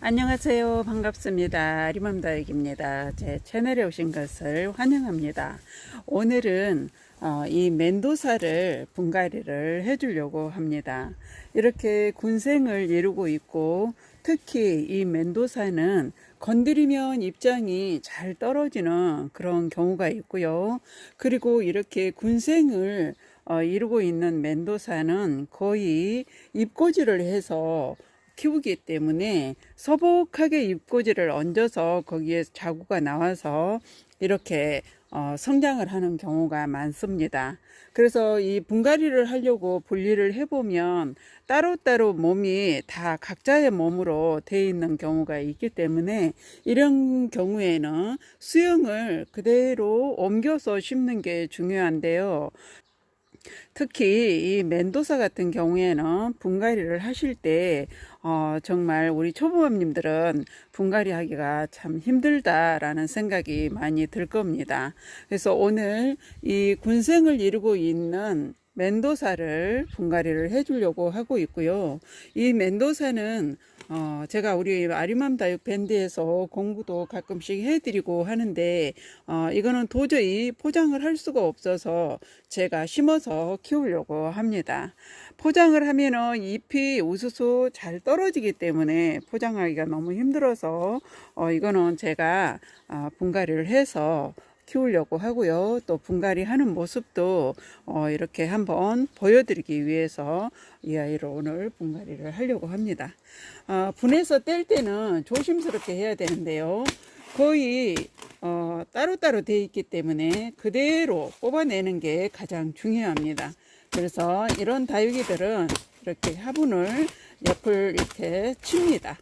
안녕하세요. 반갑습니다. 리맘다육입니다. 제 채널에 오신 것을 환영합니다. 오늘은 어, 이 멘도사를 분갈이를 해주려고 합니다. 이렇게 군생을 이루고 있고 특히 이 멘도사는 건드리면 입장이 잘 떨어지는 그런 경우가 있고요. 그리고 이렇게 군생을 어, 이루고 있는 멘도사는 거의 입고지를 해서 키우기 때문에 서복하게 입고지를 얹어서 거기에 자구가 나와서 이렇게 어, 성장을 하는 경우가 많습니다. 그래서 이 분갈이를 하려고 분리를 해보면 따로따로 몸이 다 각자의 몸으로 되어 있는 경우가 있기 때문에 이런 경우에는 수영을 그대로 옮겨서 심는 게 중요한데요. 특히 이 멘도사 같은 경우에는 분갈이를 하실 때 어, 정말 우리 초보맘님들은 분갈이 하기가 참 힘들다라는 생각이 많이 들 겁니다. 그래서 오늘 이 군생을 이루고 있는 멘도사를 분갈이를 해주려고 하고 있고요. 이 멘도사는 어, 제가 우리 아리맘 다육 밴드에서 공부도 가끔씩 해드리고 하는데, 어, 이거는 도저히 포장을 할 수가 없어서 제가 심어서 키우려고 합니다. 포장을 하면은 잎이 우수수 잘 떨어지기 때문에 포장하기가 너무 힘들어서, 어, 이거는 제가, 어, 분갈이를 해서 키우려고 하고요. 또 분갈이 하는 모습도 어, 이렇게 한번 보여드리기 위해서 이 아이를 오늘 분갈이를 하려고 합니다. 어, 분해서 뗄 때는 조심스럽게 해야 되는데요. 거의 어, 따로따로 되어 있기 때문에 그대로 뽑아내는 게 가장 중요합니다. 그래서 이런 다육이들은 이렇게 화분을 옆을 이렇게 칩니다.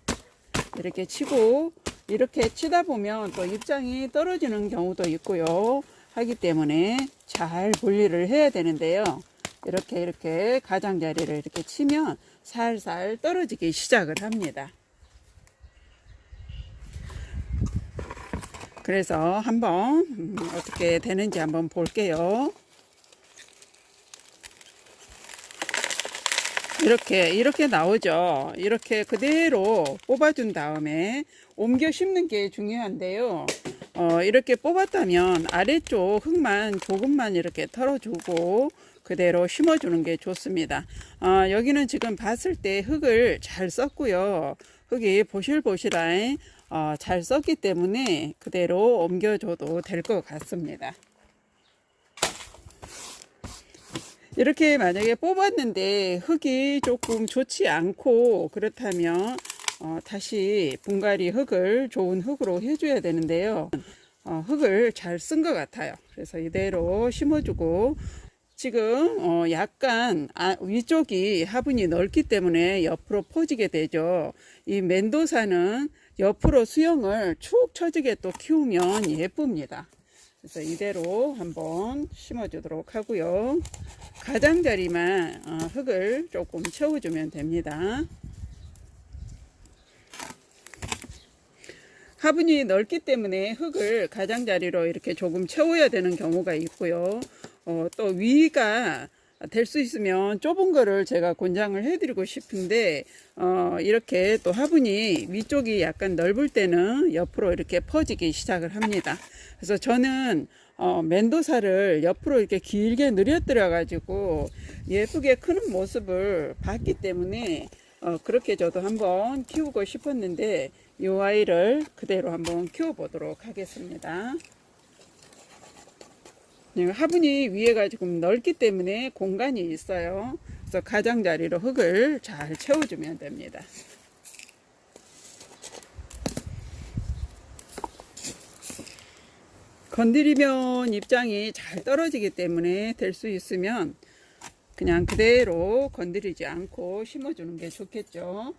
이렇게 치고 이렇게 치다 보면 또 입장이 떨어지는 경우도 있고요. 하기 때문에 잘 분리를 해야 되는데요. 이렇게 이렇게 가장자리를 이렇게 치면 살살 떨어지기 시작을 합니다. 그래서 한번 음, 어떻게 되는지 한번 볼게요. 이렇게 이렇게 나오죠. 이렇게 그대로 뽑아준 다음에 옮겨 심는 게 중요한데요. 어, 이렇게 뽑았다면 아래쪽 흙만 조금만 이렇게 털어주고 그대로 심어주는 게 좋습니다. 어, 여기는 지금 봤을 때 흙을 잘 썼고요. 흙이 보실보실한 어, 잘 썼기 때문에 그대로 옮겨줘도 될 것 같습니다. 이렇게 만약에 뽑았는데 흙이 조금 좋지 않고 그렇다면 어, 다시 분갈이 흙을 좋은 흙으로 해줘야 되는데요. 어, 흙을 잘 쓴 것 같아요. 그래서 이대로 심어주고 지금 어, 약간 아, 위쪽이 화분이 넓기 때문에 옆으로 퍼지게 되죠. 이 멘도사는 옆으로 수영을 축 처지게 또 키우면 예쁩니다. 그래서 이대로 한번 심어 주도록 하고요. 가장자리만 어, 흙을 조금 채워주면 됩니다. 화분이 넓기 때문에 흙을 가장자리로 이렇게 조금 채워야 되는 경우가 있고요. 어, 또 위가 될 수 있으면 좁은 거를 제가 권장을 해드리고 싶은데 어, 이렇게 또 화분이 위쪽이 약간 넓을 때는 옆으로 이렇게 퍼지기 시작을 합니다. 그래서 저는 어, 멘도사를 옆으로 이렇게 길게 늘려뜨려 가지고 예쁘게 크는 모습을 봤기 때문에 어, 그렇게 저도 한번 키우고 싶었는데 이 아이를 그대로 한번 키워 보도록 하겠습니다. 네, 화분이 위에가 조금 넓기 때문에 공간이 있어요. 그래서 가장자리로 흙을 잘 채워주면 됩니다. 건드리면 입장이 잘 떨어지기 때문에 될 수 있으면 그냥 그대로 건드리지 않고 심어주는 게 좋겠죠.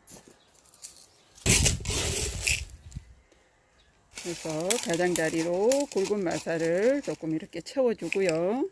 그래서 가장자리로 굵은 마사를 조금 이렇게 채워주고요.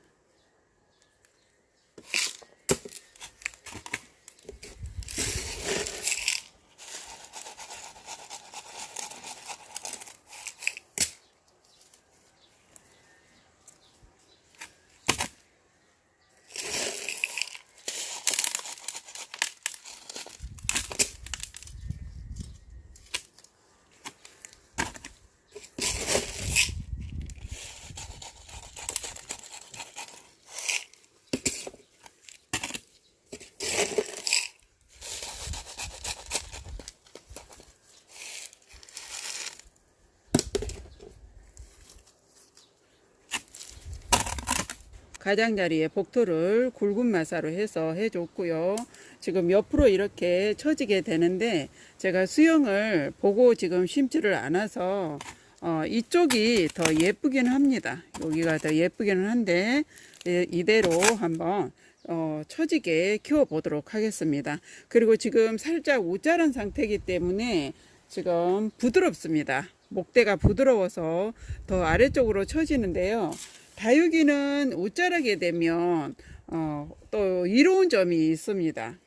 가장자리에 복토를 굵은 마사로 해서 해줬고요. 지금 옆으로 이렇게 처지게 되는데 제가 수영을 보고 지금 심지를 않아서 어, 이쪽이 더 예쁘긴 합니다. 여기가 더 예쁘기는 한데 예, 이대로 한번 어, 처지게 키워 보도록 하겠습니다. 그리고 지금 살짝 우짜란 상태이기 때문에 지금 부드럽습니다. 목대가 부드러워서 더 아래쪽으로 처지는데요. 다육이는 우짜라게 되면 어, 또 이로운 점이 있습니다.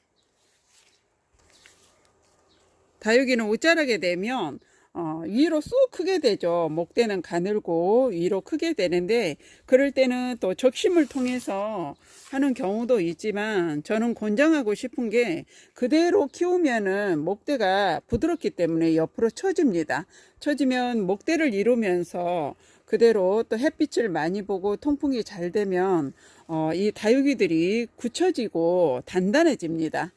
다육이는 우짜라게 되면 어, 위로 쑥 크게 되죠. 목대는 가늘고 위로 크게 되는데 그럴 때는 또 적심을 통해서 하는 경우도 있지만 저는 권장하고 싶은 게 그대로 키우면은 목대가 부드럽기 때문에 옆으로 처집니다. 처지면 목대를 이루면서 그대로 또 햇빛을 많이 보고 통풍이 잘 되면 어, 이 다육이들이 굳혀지고 단단해집니다.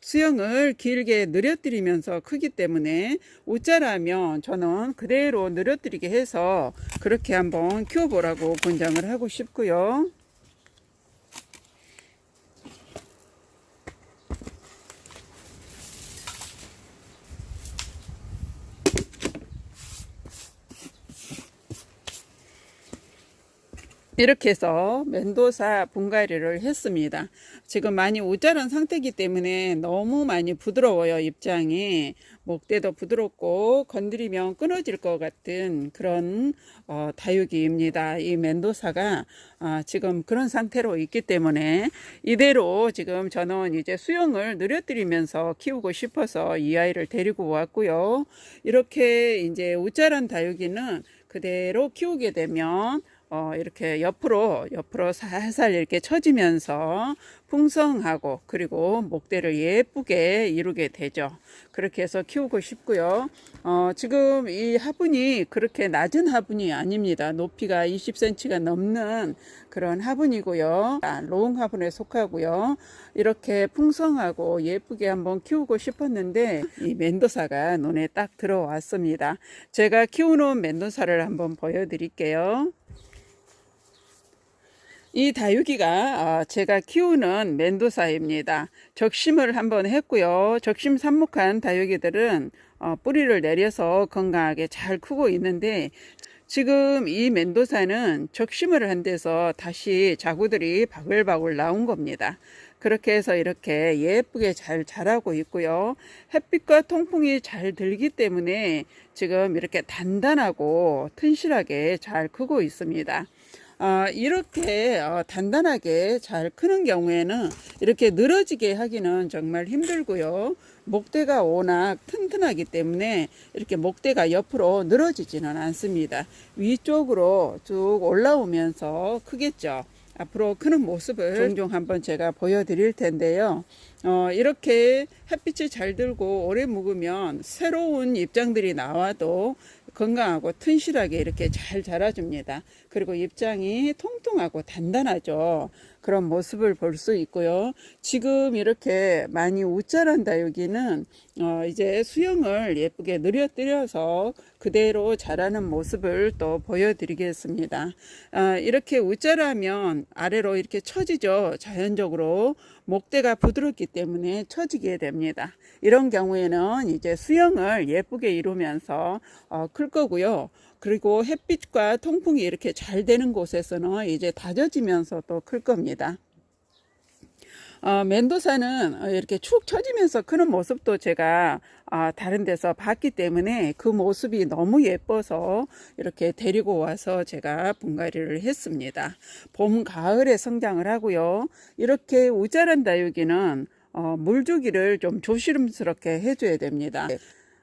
수영을 길게 늘려뜨리면서 크기 때문에 우짜라면 저는 그대로 늘려뜨리게 해서 그렇게 한번 키워보라고 권장을 하고 싶고요. 이렇게 해서 멘도사 분갈이를 했습니다. 지금 많이 우짜란 상태이기 때문에 너무 많이 부드러워요, 입장이. 목대도 부드럽고 건드리면 끊어질 것 같은 그런 어, 다육이입니다. 이 멘도사가 아, 지금 그런 상태로 있기 때문에 이대로 지금 저는 이제 수영을 늘려뜨리면서 키우고 싶어서 이 아이를 데리고 왔고요. 이렇게 이제 우짜란 다육이는 그대로 키우게 되면 어, 이렇게 옆으로, 옆으로 살살 이렇게 처지면서 풍성하고 그리고 목대를 예쁘게 이루게 되죠. 그렇게 해서 키우고 싶고요. 어, 지금 이 화분이 그렇게 낮은 화분이 아닙니다. 높이가 20cm가 넘는 그런 화분이고요. 아, 롱 화분에 속하고요. 이렇게 풍성하고 예쁘게 한번 키우고 싶었는데 이 멘도사가 눈에 딱 들어왔습니다. 제가 키우는 멘도사를 한번 보여드릴게요. 이 다육이가 어, 제가 키우는 멘도사입니다. 적심을 한번 했고요. 적심 삽목한 다육이들은 어, 뿌리를 내려서 건강하게 잘 크고 있는데 지금 이 멘도사는 적심을 한 데서 다시 자구들이 바글바글 나온 겁니다. 그렇게 해서 이렇게 예쁘게 잘 자라고 있고요. 햇빛과 통풍이 잘 들기 때문에 지금 이렇게 단단하고 튼실하게 잘 크고 있습니다. 어, 이렇게 어, 단단하게 잘 크는 경우에는 이렇게 늘어지게 하기는 정말 힘들고요. 목대가 워낙 튼튼하기 때문에 이렇게 목대가 옆으로 늘어지지는 않습니다. 위쪽으로 쭉 올라오면서 크겠죠. 앞으로 크는 모습을 종종 한번 제가 보여드릴 텐데요. 어, 이렇게 햇빛이 잘 들고 오래 묵으면 새로운 입장들이 나와도 건강하고 튼실하게 이렇게 잘 자라줍니다. 그리고 입장이 통통하고 단단하죠. 그런 모습을 볼 수 있고요. 지금 이렇게 많이 우짜란다 여기는 어 이제 수영을 예쁘게 늘려뜨려서 그대로 자라는 모습을 또 보여드리겠습니다. 아, 이렇게 우짜라면 아래로 이렇게 처지죠. 자연적으로 목대가 부드럽기 때문에 처지게 됩니다. 이런 경우에는 이제 수영을 예쁘게 이루면서 어, 클 거고요. 그리고 햇빛과 통풍이 이렇게 잘 되는 곳에서는 이제 다져지면서 또 클 겁니다. 어, 멘도사는 이렇게 축 처지면서 크는 모습도 제가 어, 다른 데서 봤기 때문에 그 모습이 너무 예뻐서 이렇게 데리고 와서 제가 분갈이를 했습니다. 봄, 가을에 성장을 하고요. 이렇게 우자란 다육이는 어, 물주기를 좀 조심스럽게 해줘야 됩니다.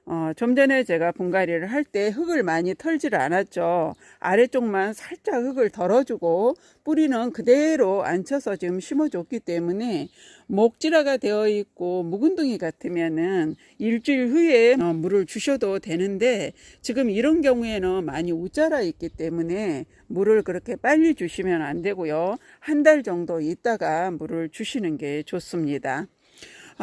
어, 좀 전에 제가 분갈이를 할 때 흙을 많이 털지를 않았죠. 아래쪽만 살짝 흙을 덜어주고 뿌리는 그대로 앉혀서 지금 심어줬기 때문에 목질화가 되어 있고 묵은둥이 같으면은 일주일 후에 어, 물을 주셔도 되는데 지금 이런 경우에는 많이 우짜라 있기 때문에 물을 그렇게 빨리 주시면 안 되고요. 한 달 정도 있다가 물을 주시는 게 좋습니다.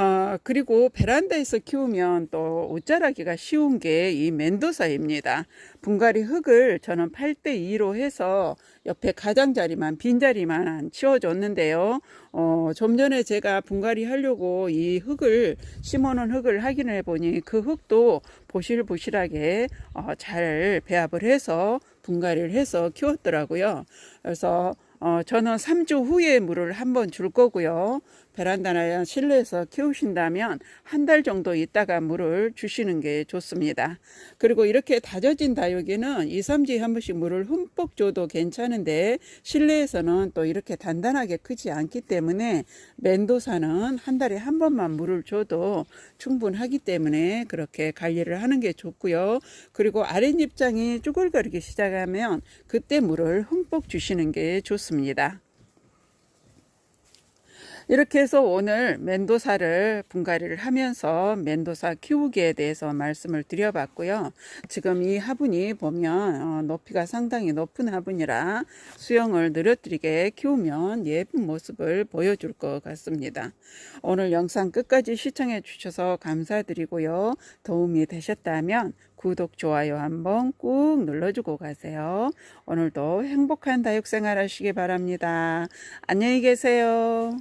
아, 그리고 베란다에서 키우면 또 옷자라기가 쉬운 게 이 멘도사입니다. 분갈이 흙을 저는 8대2로 해서 옆에 가장자리만, 빈자리만 치워줬는데요. 어, 좀 전에 제가 분갈이 하려고 이 흙을, 심어놓은 흙을 확인해 보니 그 흙도 보실보실하게 어, 잘 배합을 해서 분갈이를 해서 키웠더라고요. 그래서 어, 저는 3주 후에 물을 한번 줄 거고요. 베란다나 실내에서 키우신다면 한 달 정도 있다가 물을 주시는 게 좋습니다. 그리고 이렇게 다져진 다육이는 2, 3주에 한 번씩 물을 흠뻑 줘도 괜찮은데 실내에서는 또 이렇게 단단하게 크지 않기 때문에 멘도사는 한 달에 한 번만 물을 줘도 충분하기 때문에 그렇게 관리를 하는 게 좋고요. 그리고 아랫입장이 쭈글거리기 시작하면 그때 물을 흠뻑 주시는 게 좋습니다. 이렇게 해서 오늘 멘도사를 분갈이를 하면서 멘도사 키우기에 대해서 말씀을 드려봤고요. 지금 이 화분이 보면 어, 높이가 상당히 높은 화분이라 수영을 느려뜨리게 키우면 예쁜 모습을 보여줄 것 같습니다. 오늘 영상 끝까지 시청해 주셔서 감사드리고요. 도움이 되셨다면 구독, 좋아요 한번 꾹 눌러주고 가세요. 오늘도 행복한 다육생활 하시기 바랍니다. 안녕히 계세요.